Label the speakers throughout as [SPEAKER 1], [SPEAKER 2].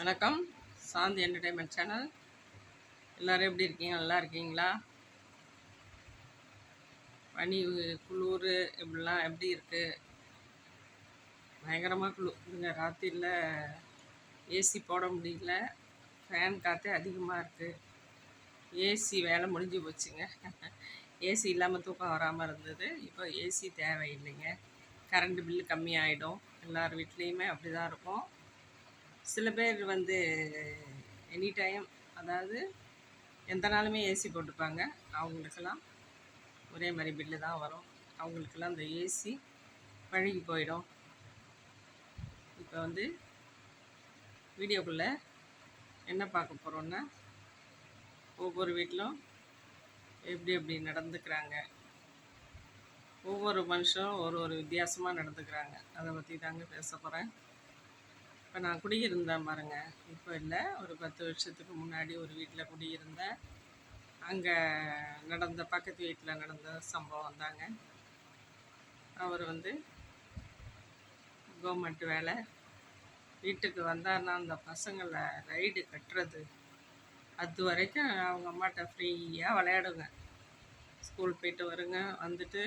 [SPEAKER 1] வணக்கம் சாந்தி entertainment channel எல்லோரும் எப்படி இருக்கீங்க நல்லா இருக்கீங்களா பனி குளிர் இப்படிலாம் எப்படி இருக்குது பயங்கரமாக குளிருங்க ராத்திரியில் ஏசி போட முடியல ஃபேன் காற்று அதிகமாக இருக்குது ஏசி வேலை முடிஞ்சு போச்சுங்க ஏசி இல்லாமல் தூக்கம் வராமல் இருந்தது இப்போ ஏசி தேவையில்லைங்க கரண்ட் பில்லு கம்மியாகிடும் எல்லார் வீட்லேயுமே அப்படி தான் இருக்கும் சில பேர் வந்து எனி டைம் அதாவது எந்த நாளுமே ஏசி போட்டுப்பாங்க அவங்களுக்கெல்லாம் ஒரே மாதிரி பில்லு தான் வரும் அவங்களுக்கெல்லாம் அந்த ஏசி பழகி போயிடும் இப்போ வந்து வீடியோக்குள்ளே என்ன பார்க்க போகிறோன்னா ஒவ்வொரு வீட்டிலும் எப்படி எப்படி நடந்துக்கிறாங்க ஒவ்வொரு மனுஷனும் ஒரு ஒரு வித்தியாசமாக நடந்துக்கிறாங்க அதை பற்றி தாங்க பேச போகிறேன் இப்போ நான் குடியிருந்தேன் பாருங்க இப்போ இல்லை ஒரு பத்து வருஷத்துக்கு முன்னாடி ஒரு வீட்டில் குடியிருந்தேன் அங்கே நடந்த பக்கத்து வீட்டில் நடந்த சம்பவம் தாங்க அவர் வந்து கவர்மெண்ட் வேலை வீட்டுக்கு வந்தார்னா அந்த பசங்களை ரைடு கட்டுறது அது வரைக்கும் அவங்க அம்மாட்ட ஃப்ரீயாக விளையாடுங்க ஸ்கூல் போயிட்டு வருங்க வந்துட்டு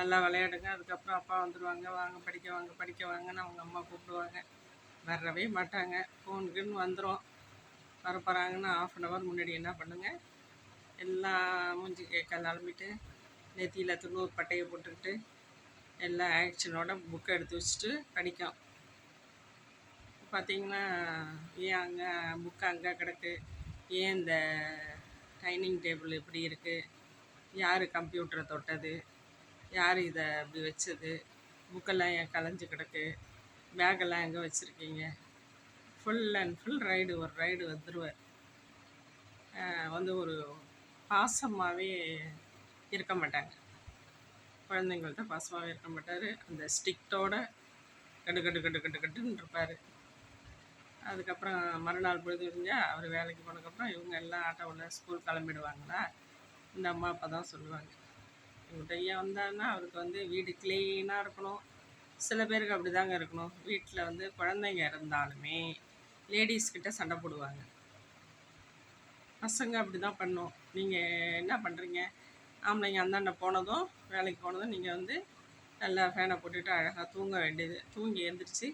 [SPEAKER 1] நல்லா விளையாடுங்க அதுக்கப்புறம் அப்பா வந்துடுவாங்க வாங்க படிக்க வாங்க படிக்க வாங்கன்னு அவங்க அம்மா கூப்பிடுவாங்க வரவே மாட்டாங்க ஃபோனுக்குன்னு வந்துடும் வர ஆஃப் அன் ஹவர் முன்னாடி என்ன பண்ணுங்கள் எல்லா மூஞ்சி கேட்கால் அலம்பிட்டு நெத்தியில் துணூறு பட்டையை போட்டுக்கிட்டு எல்லா ஆக்ஷனோட புக்கை எடுத்து வச்சுட்டு படிக்கும் பார்த்திங்கன்னா ஏன் அங்கே புக்கு அங்கே கிடக்கு ஏன் இந்த டைனிங் டேபிள் இப்படி இருக்குது யார் கம்ப்யூட்டரை தொட்டது யார் இதை இப்படி வச்சது புக்கெல்லாம் ஏன் கலைஞ்சு கிடக்கு பேக்கெல்லாம் எங்கே வச்சுருக்கீங்க ஃபுல் அண்ட் ஃபுல் ரைடு ஒரு ரைடு வந்துடுவார் வந்து ஒரு பாசமாகவே இருக்க மாட்டாங்க குழந்தைங்கள்ட்ட பாசமாகவே இருக்க மாட்டார் அந்த ஸ்டிக்டோட கடு கடு கடு கட்டு கட்டுன்னு இருப்பார் அதுக்கப்புறம் மறுநாள் பொழுது இருந்தால் அவர் வேலைக்கு போனதுக்கப்புறம் இவங்க எல்லாம் ஆட்டோவில் ஸ்கூல் கிளம்பிடுவாங்களா இந்த அம்மா அப்பா தான் சொல்லுவாங்க இவங்ககிட்ட ஐயா வந்தாருன்னா அவருக்கு வந்து வீடு க்ளீனாக இருக்கணும் சில பேருக்கு அப்படி தாங்க இருக்கணும் வீட்டில் வந்து குழந்தைங்க இருந்தாலுமே லேடிஸ்கிட்ட சண்டை போடுவாங்க பசங்க அப்படி தான் பண்ணும் நீங்கள் என்ன பண்ணுறீங்க ஆம்பளைங்க அந்தாண்ட போனதும் வேலைக்கு போனதும் நீங்கள் வந்து நல்லா ஃபேனை போட்டுட்டு அழகாக தூங்க வேண்டியது தூங்கி எழுந்திரிச்சு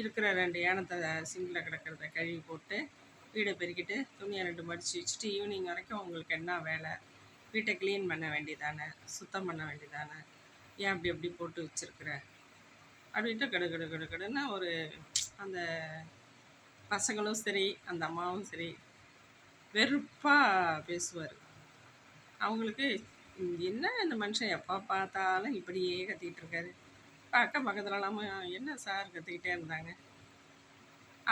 [SPEAKER 1] இருக்கிற ரெண்டு ஏனத்தை சிங்கில் கிடக்கிறத கழுவி போட்டு வீடை பெருக்கிட்டு துணியை ரெண்டு மடித்து வச்சுட்டு ஈவினிங் வரைக்கும் உங்களுக்கு என்ன வேலை வீட்டை க்ளீன் பண்ண வேண்டியதானே சுத்தம் பண்ண வேண்டியதானே ஏன் அப்படி அப்படி போட்டு வச்சுருக்குற அப்படின்ட்டு கடு கடு கடு கடுன்னு ஒரு அந்த பசங்களும் சரி அந்த அம்மாவும் சரி வெறுப்பாக பேசுவார் அவங்களுக்கு என்ன இந்த மனுஷன் எப்போ பார்த்தாலும் இப்படியே கத்திக்கிட்டு இருக்காரு அக்கம் பக்கத்துலலாம் என்ன சார் கற்றுக்கிட்டே இருந்தாங்க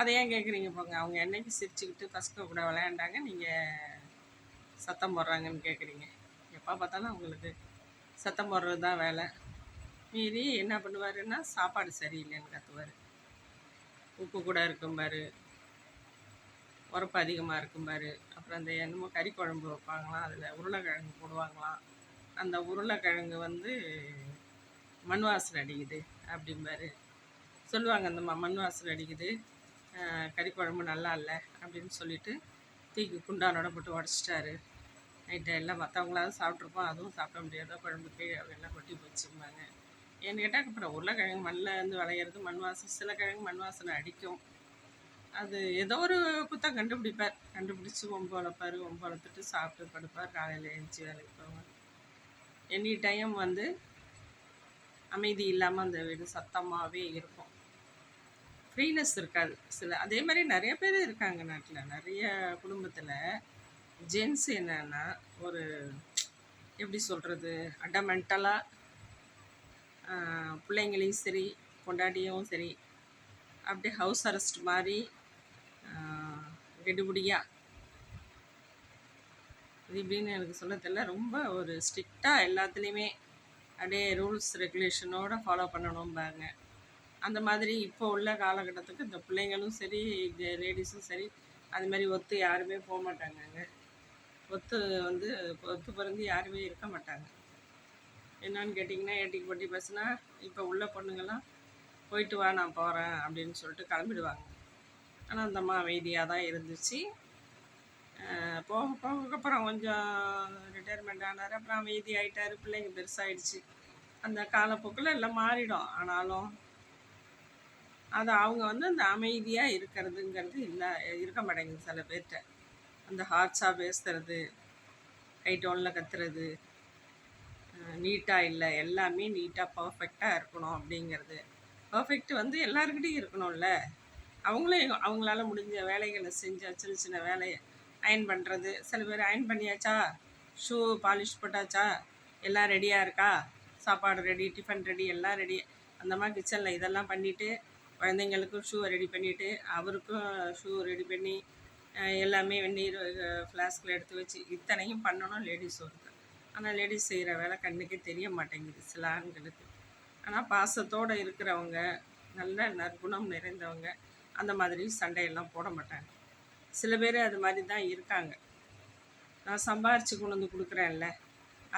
[SPEAKER 1] அதை ஏன் கேட்குறீங்க போங்க அவங்க என்னைக்கு சிரிச்சுக்கிட்டு பசங்க கூட விளையாண்டாங்க நீங்கள் சத்தம் போடுறாங்கன்னு கேட்குறீங்க எப்போ பார்த்தாலும் அவங்களுக்கு சத்தம் போடுறது தான் வேலை மீதி என்ன பண்ணுவாருன்னா சாப்பாடு சரியில்லைன்னு கற்றுவார் உப்பு கூட இருக்கும் பாரு உரப்பு அதிகமாக இருக்கும் பாரு அப்புறம் அந்த என்னமோ கறி குழம்பு வைப்பாங்களாம் அதில் உருளைக்கிழங்கு போடுவாங்களாம் அந்த உருளைக்கிழங்கு வந்து மண் வாசல் அடிக்குது அப்படிம்பாரு சொல்லுவாங்க அந்த மண் வாசல் அடிக்குது கறி குழம்பு நல்லா இல்லை அப்படின்னு சொல்லிட்டு தீக்கு குண்டானோட போட்டு உடச்சிட்டாரு நைட்டு எல்லாம் மற்றவங்களாவது சாப்பிட்ருப்போம் அதுவும் சாப்பிட முடியாத குழம்புக்கு அவங்க எல்லாம் கொட்டி போச்சும்பாங்க ஏன்னு கேட்டால் அப்புறம் உருளைக்கிழங்கு மண்ணில் வந்து விளையிறது மண் வாசம் சில கிழங்கு மண் வாசனை அடிக்கும் அது ஏதோ ஒரு குத்தம் கண்டுபிடிப்பார் கண்டுபிடிச்சி ஒம்பு வளர்ப்பார் ஒம்பு வளர்த்துட்டு சாப்பிட்டு படுப்பார் காலையில் எழுந்துச்சி வேலைக்கு போவார் எனி டைம் வந்து அமைதி இல்லாமல் அந்த வீடு சத்தமாகவே இருக்கும் ஃப்ரீனஸ் இருக்காது சில அதே மாதிரி நிறைய பேர் இருக்காங்க நாட்டில் நிறைய குடும்பத்தில் ஜென்ஸ் என்னென்னா ஒரு எப்படி சொல்கிறது அடமெண்டலாக பிள்ளைங்களையும் சரி கொண்டாடியும் சரி அப்படியே ஹவுஸ் அரெஸ்ட் மாதிரி கெடுபடியாக இது இப்படின்னு எனக்கு சொல்ல தெரியல ரொம்ப ஒரு ஸ்ட்ரிக்டாக எல்லாத்துலேயுமே அப்படியே ரூல்ஸ் ரெகுலேஷனோடு ஃபாலோ பண்ணணும்பாங்க அந்த மாதிரி இப்போ உள்ள காலகட்டத்துக்கு இந்த பிள்ளைங்களும் சரி இந்த லேடிஸும் சரி அது மாதிரி ஒத்து யாருமே போக மாட்டாங்க ஒத்து வந்து ஒத்து பிறந்து யாருமே இருக்க மாட்டாங்க என்னன்னு கேட்டிங்கன்னா ஏட்டிக்கு போட்டி பேசுனா இப்போ உள்ள பொண்ணுங்கள்லாம் போயிட்டு வா நான் போகிறேன் அப்படின்னு சொல்லிட்டு கிளம்பிடுவாங்க ஆனால் அந்த அம்மா அமைதியாக தான் இருந்துச்சு போக போக அப்புறம் கொஞ்சம் ரிட்டையர்மெண்ட் ஆனார் அப்புறம் அமைதி ஆகிட்டார் பிள்ளைங்க பெருசாகிடுச்சு அந்த காலப்போக்கில் எல்லாம் மாறிடும் ஆனாலும் அது அவங்க வந்து அந்த அமைதியாக இருக்கிறதுங்கிறது இல்லை இருக்க மாட்டேங்குது சில பேர்கிட்ட அந்த ஹார்ட்ஸாக பேசுறது கை டோனில் கத்துறது நீட்டாக இல்லை எல்லாமே நீட்டாக பர்ஃபெக்டாக இருக்கணும் அப்படிங்கிறது பர்ஃபெக்ட் வந்து எல்லாருக்கிட்டையும் இருக்கணும்ல அவங்களே அவங்களால முடிஞ்ச வேலைகளை செஞ்சு சின்ன சின்ன வேலையை அயன் பண்ணுறது சில பேர் அயன் பண்ணியாச்சா ஷூ பாலிஷ் போட்டாச்சா எல்லாம் ரெடியாக இருக்கா சாப்பாடு ரெடி டிஃபன் ரெடி எல்லாம் ரெடி அந்த மாதிரி கிச்சனில் இதெல்லாம் பண்ணிவிட்டு குழந்தைங்களுக்கும் ஷூவை ரெடி பண்ணிவிட்டு அவருக்கும் ஷூ ரெடி பண்ணி எல்லாமே வெந்நீர் ஃப்ளாஸ்கில் எடுத்து வச்சு இத்தனையும் பண்ணணும் லேடிஸ் ஒருத்தர் ஆனால் லேடிஸ் செய்கிற வேலை கண்ணுக்கே தெரிய மாட்டேங்குது சில ஆண்களுக்கு ஆனால் பாசத்தோடு இருக்கிறவங்க நல்ல நற்குணம் நிறைந்தவங்க அந்த மாதிரி சண்டையெல்லாம் போட மாட்டாங்க சில பேர் அது மாதிரி தான் இருக்காங்க நான் சம்பாரித்து கொண்டு வந்து கொடுக்குறேன்ல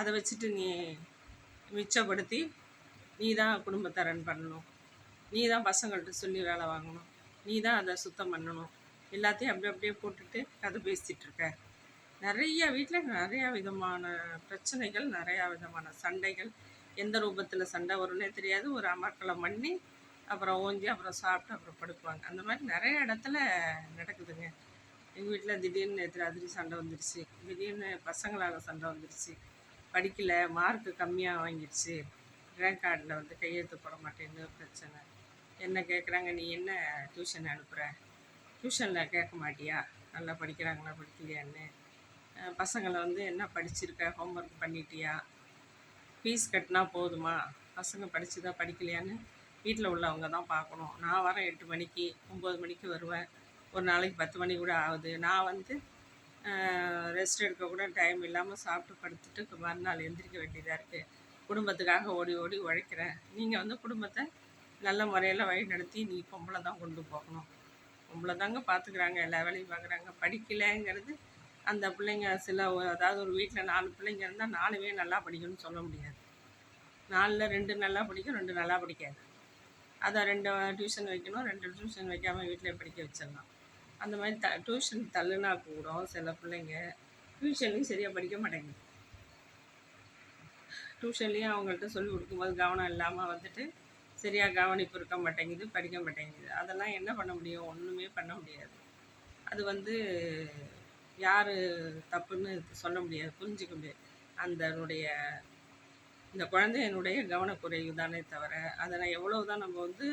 [SPEAKER 1] அதை வச்சுட்டு நீ மிச்சப்படுத்தி நீ தான் குடும்பத்தை ரன் பண்ணணும் நீ தான் பசங்கள்கிட்ட சொல்லி வேலை வாங்கணும் நீ தான் அதை சுத்தம் பண்ணணும் எல்லாத்தையும் அப்படி அப்படியே போட்டுட்டு கதை பேசிகிட்ருக்க நிறைய வீட்டில் நிறையா விதமான பிரச்சனைகள் நிறையா விதமான சண்டைகள் எந்த ரூபத்தில் சண்டை வரும்னே தெரியாது ஒரு அமர்க்கலம் பண்ணி அப்புறம் ஓஞ்சி அப்புறம் சாப்பிட்டு அப்புறம் படுப்பாங்க அந்த மாதிரி நிறைய இடத்துல நடக்குதுங்க எங்கள் வீட்டில் திடீர்னு நேற்று அதிரி சண்டை வந்துருச்சு திடீர்னு பசங்களால் சண்டை வந்துருச்சு படிக்கலை மார்க்கு கம்மியாக வாங்கிடுச்சு ரேங்க் கார்டில் வந்து கையெழுத்து போட மாட்டேன்னு பிரச்சனை என்ன கேட்குறாங்க நீ என்ன டியூஷன் அனுப்புகிற டியூஷனில் கேட்க மாட்டியா நல்லா படிக்கிறாங்களா படிக்கலையான்னு பசங்களை வந்து என்ன படிச்சிருக்க ஹோம்ஒர்க் பண்ணிட்டியா ஃபீஸ் கட்டினா போதுமா பசங்க படிச்சுதா படிக்கலையான்னு வீட்டில் உள்ளவங்க தான் பார்க்கணும் நான் வரேன் எட்டு மணிக்கு ஒம்பது மணிக்கு வருவேன் ஒரு நாளைக்கு பத்து மணி கூட ஆகுது நான் வந்து ரெஸ்ட் எடுக்க கூட டைம் இல்லாமல் சாப்பிட்டு படுத்துட்டு மறுநாள் எழுந்திரிக்க வேண்டியதாக இருக்குது குடும்பத்துக்காக ஓடி ஓடி உழைக்கிறேன் நீங்கள் வந்து குடும்பத்தை நல்ல முறையில் வழிநடத்தி நீ பொம்பளை தான் கொண்டு போகணும் பொம்பளை தாங்க பார்த்துக்குறாங்க எல்லா வேலையும் பார்க்குறாங்க படிக்கலைங்கிறது அந்த பிள்ளைங்க சில அதாவது ஒரு வீட்டில் நாலு பிள்ளைங்க இருந்தால் நாலுமே நல்லா படிக்கணும்னு சொல்ல முடியாது நாலில் ரெண்டு நல்லா படிக்கும் ரெண்டு நல்லா படிக்காது அதை ரெண்டு டியூஷன் வைக்கணும் ரெண்டு டியூஷன் வைக்காமல் வீட்டிலே படிக்க வச்சிடலாம் அந்த மாதிரி த டியூஷன் தள்ளுனா கூட சில பிள்ளைங்க டியூஷன்லேயும் சரியாக படிக்க மாட்டேங்குது டியூஷன்லேயும் அவங்கள்ட்ட சொல்லி கொடுக்கும்போது கவனம் இல்லாமல் வந்துட்டு சரியாக கவனிப்பு இருக்க மாட்டேங்குது படிக்க மாட்டேங்குது அதெல்லாம் என்ன பண்ண முடியும் ஒன்றுமே பண்ண முடியாது அது வந்து யார் தப்புன்னு சொல்ல முடியாது புரிஞ்சிக்க முடியாது அதனுடைய இந்த குழந்தையினுடைய கவனக்குறைவு தானே தவிர அதை நான் எவ்வளோ தான் நம்ம வந்து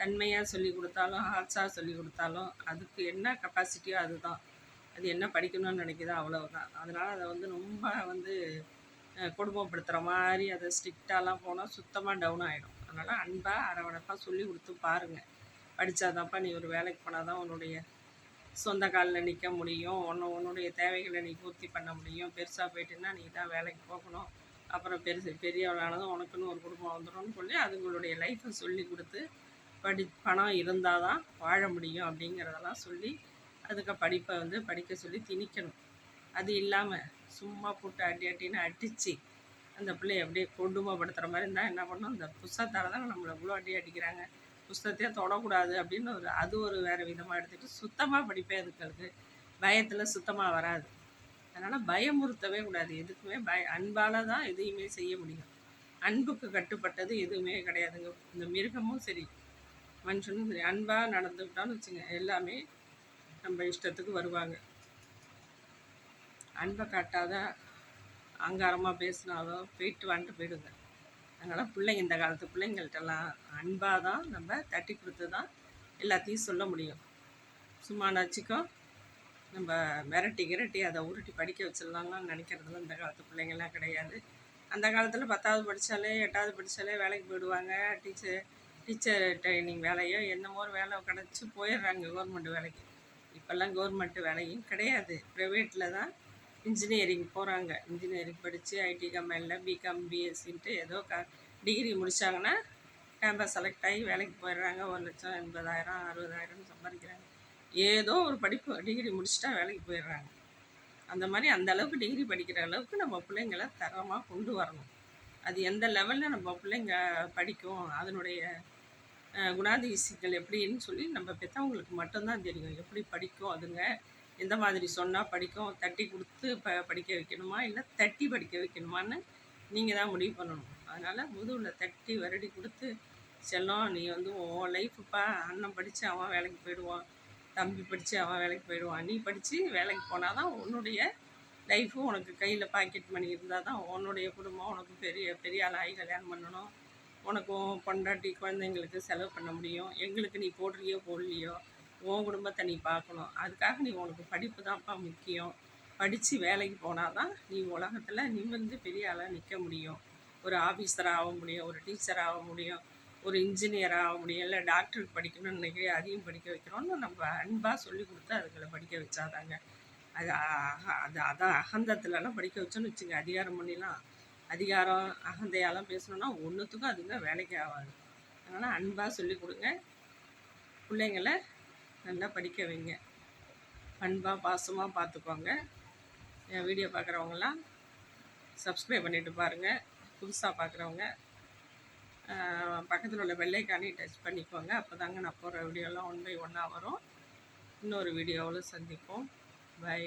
[SPEAKER 1] தன்மையாக சொல்லி கொடுத்தாலும் ஹார்ட்ஸாக சொல்லி கொடுத்தாலும் அதுக்கு என்ன கெப்பாசிட்டியோ அதுதான் அது என்ன படிக்கணும்னு நினைக்கிதோ தான் அதனால் அதை வந்து ரொம்ப வந்து குடும்பப்படுத்துகிற மாதிரி அதை ஸ்ட்ரிக்டாலாம் போனால் சுத்தமாக டவுன் ஆகிடும் அதனால் அன்பாக அரவணைப்பாக சொல்லி கொடுத்து பாருங்கள் படித்தாதான்ப்பா நீ ஒரு வேலைக்கு போனால் தான் உன்னுடைய சொந்த காலில் நிற்க முடியும் ஒன்று உன்னுடைய தேவைகளை நீ பூர்த்தி பண்ண முடியும் பெருசாக போயிட்டுன்னா நீ தான் வேலைக்கு போகணும் அப்புறம் பெருசு பெரியவளானதும் உனக்குன்னு ஒரு குடும்பம் வந்துடும்னு சொல்லி அதுங்களுடைய லைஃப்பை சொல்லி கொடுத்து படி பணம் இருந்தால் தான் வாழ முடியும் அப்படிங்கிறதெல்லாம் சொல்லி அதுக்கு படிப்பை வந்து படிக்க சொல்லி திணிக்கணும் அது இல்லாமல் சும்மா போட்டு அடி அட்டின்னு அடித்து அந்த பிள்ளைய அப்படியே கொடுமைப்படுத்துகிற மாதிரி இருந்தால் என்ன பண்ணணும் அந்த புதுசாக தான் நம்மளை இவ்வளோ அடி அடிக்கிறாங்க புஸ்தகத்தையே தொடக்கூடாது அப்படின்னு ஒரு அது ஒரு வேறு விதமாக எடுத்துகிட்டு சுத்தமாக படிப்பேன் அதுக்களுக்கு பயத்தில் சுத்தமாக வராது அதனால் பயமுறுத்தவே கூடாது எதுக்குமே பய அன்பால் தான் எதையுமே செய்ய முடியும் அன்புக்கு கட்டுப்பட்டது எதுவுமே கிடையாதுங்க இந்த மிருகமும் சரி மனுஷனும் சரி அன்பாக நடந்துக்கிட்டான்னு வச்சுங்க எல்லாமே நம்ம இஷ்டத்துக்கு வருவாங்க அன்பை காட்டாத அங்காரமாக பேசினாலோ போயிட்டு வந்துட்டு போயிடுங்க அதனால் பிள்ளைங்க இந்த காலத்து பிள்ளைங்கள்டெல்லாம் அன்பாக தான் நம்ம தட்டி கொடுத்து தான் எல்லாத்தையும் சொல்ல முடியும் சும்மா நச்சுக்கும் நம்ம மிரட்டி கிரட்டி அதை உருட்டி படிக்க வச்சிடலாம்லாம் நினைக்கிறதுல இந்த காலத்து பிள்ளைங்கள்லாம் கிடையாது அந்த காலத்தில் பத்தாவது படித்தாலே எட்டாவது படித்தாலே வேலைக்கு போயிடுவாங்க டீச்சர் டீச்சர் ட்ரைனிங் வேலையோ என்னமோ ஒரு வேலை கிடச்சி போயிடுறாங்க கவர்மெண்ட் வேலைக்கு இப்போல்லாம் கவர்மெண்ட் வேலையும் கிடையாது ப்ரைவேட்டில் தான் இன்ஜினியரிங் போகிறாங்க இன்ஜினியரிங் படித்து ஐடி கம்பெனியில் பிகாம் பிஎஸ்சின்ட்டு ஏதோ க டிகிரி முடித்தாங்கன்னா கேம்பஸ் செலக்ட் ஆகி வேலைக்கு போயிடுறாங்க ஒரு லட்சம் எண்பதாயிரம் அறுபதாயிரம் சம்பாதிக்கிறாங்க ஏதோ ஒரு படிப்பு டிகிரி முடிச்சுட்டா வேலைக்கு போயிடுறாங்க அந்த மாதிரி அந்த அளவுக்கு டிகிரி படிக்கிற அளவுக்கு நம்ம பிள்ளைங்களை தரமாக கொண்டு வரணும் அது எந்த லெவலில் நம்ம பிள்ளைங்க படிக்கும் அதனுடைய குணாதிசிகள் எப்படின்னு சொல்லி நம்ம பெற்றவங்களுக்கு மட்டும்தான் தெரியும் எப்படி படிக்கும் அதுங்க எந்த மாதிரி சொன்னால் படிக்கும் தட்டி கொடுத்து ப படிக்க வைக்கணுமா இல்லை தட்டி படிக்க வைக்கணுமான்னு நீங்கள் தான் முடிவு பண்ணணும் அதனால் முதுகில் தட்டி வருடி கொடுத்து செல்லும் நீ வந்து உன் லைஃப்ப்பா அண்ணன் படித்து அவன் வேலைக்கு போயிடுவான் தம்பி படித்து அவன் வேலைக்கு போயிடுவான் நீ படித்து வேலைக்கு போனால் தான் உன்னுடைய லைஃப்பும் உனக்கு கையில் பாக்கெட் மணி இருந்தால் தான் உன்னுடைய குடும்பம் உனக்கு பெரிய பெரிய ஆளாகி கல்யாணம் பண்ணணும் உனக்கும் பொண்டாட்டி குழந்தைங்களுக்கு செலவு பண்ண முடியும் எங்களுக்கு நீ போடுறியோ போடலையோ உன் குடும்பத்தை நீ பார்க்கணும் அதுக்காக நீ உனக்கு படிப்பு தான்ப்பா முக்கியம் படித்து வேலைக்கு போனால் தான் நீ உலகத்தில் நிமிர்ந்து பெரிய ஆளாக நிற்க முடியும் ஒரு ஆஃபீஸராக ஆக முடியும் ஒரு டீச்சர் ஆக முடியும் ஒரு இன்ஜினியர் ஆக முடியும் இல்லை டாக்டருக்கு படிக்கணும்னு நினைக்கிறே அதையும் படிக்க வைக்கிறோன்னு நம்ம அன்பாக சொல்லி கொடுத்து அதுகளை படிக்க வச்சாதாங்க அது அது அதான் அகந்தத்துலலாம் படிக்க வச்சோன்னு வச்சுங்க அதிகாரம் பண்ணிலாம் அதிகாரம் அகந்தையாலாம் பேசணுன்னா ஒன்றுத்துக்கும் அதுங்க வேலைக்கு ஆகாது அதனால் அன்பாக சொல்லி கொடுங்க பிள்ளைங்களை நல்லா படிக்க வைங்க அன்பாக பாசமாக பார்த்துக்கோங்க என் வீடியோ பார்க்குறவங்களாம் சப்ஸ்கிரைப் பண்ணிவிட்டு பாருங்கள் புதுசாக பார்க்குறவங்க பக்கத்தில் உள்ள வெள்ளைக்கானி டச் பண்ணிக்கோங்க அப்போ தாங்க நான் போகிற வீடியோலாம் ஒன் பை ஒன்னாக வரும் இன்னொரு வீடியோவில் சந்திப்போம் பை